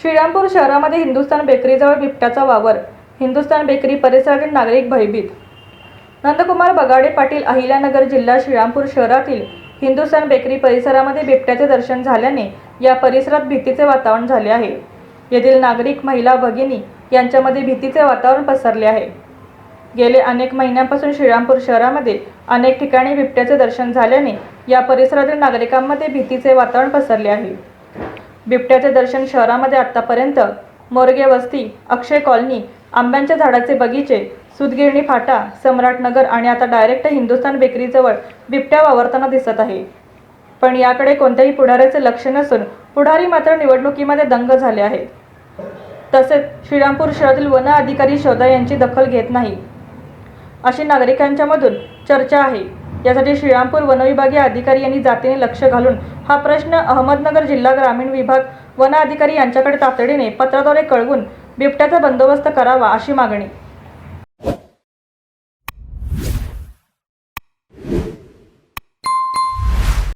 श्रीरामपूर शहरामध्ये हिंदुस्थान बेकरीजवळ बिबट्याचा वावर हिंदुस्थान बेकरी परिसरातील नागरिक भयभीत. नंदकुमार बगाडे पाटील अहिल्यानगर जिल्हा श्रीरामपूर शहरातील हिंदुस्थान बेकरी परिसरामध्ये बिबट्याचे दर्शन झाल्याने या परिसरात भीतीचे वातावरण झाले आहे. येथील नागरिक महिला भगिनी यांच्यामध्ये भीतीचे वातावरण पसरले आहे. गेले अनेक महिन्यांपासून श्रीरामपूर शहरामध्ये अनेक ठिकाणी बिबट्याचे दर्शन झाल्याने या परिसरातील नागरिकांमध्ये भीतीचे वातावरण पसरले आहे. बिबट्याचे दर्शन शहरामध्ये आत्तापर्यंत मोरगे वस्ती अक्षय कॉलनी आंब्यांच्या झाडाचे बगीचे सुदगिरणी फाटा सम्राटनगर आणि आता डायरेक्ट हिंदुस्थान बेकरीजवळ बिबट्या वावरताना दिसत आहे. पण याकडे कोणत्याही पुढाऱ्याचे लक्ष नसून पुढारी मात्र निवडणुकीमध्ये दंग झाले आहेत. तसेच श्रीरामपूर शहरातील वन अधिकारी शोधा यांची दखल घेत नाही. अशी नागरिकांच्यामधून चर्चा आहे. यासाठी श्रीरामपूर वनविभागीय अधिकारी यांनी जातीने लक्ष घालून हा प्रश्न अहमदनगर जिल्हा ग्रामीण विभाग वन अधिकारी यांच्याकडे तातडीने पत्राद्वारे कळवून बिबट्याचा बंदोबस्त करावा अशी मागणी.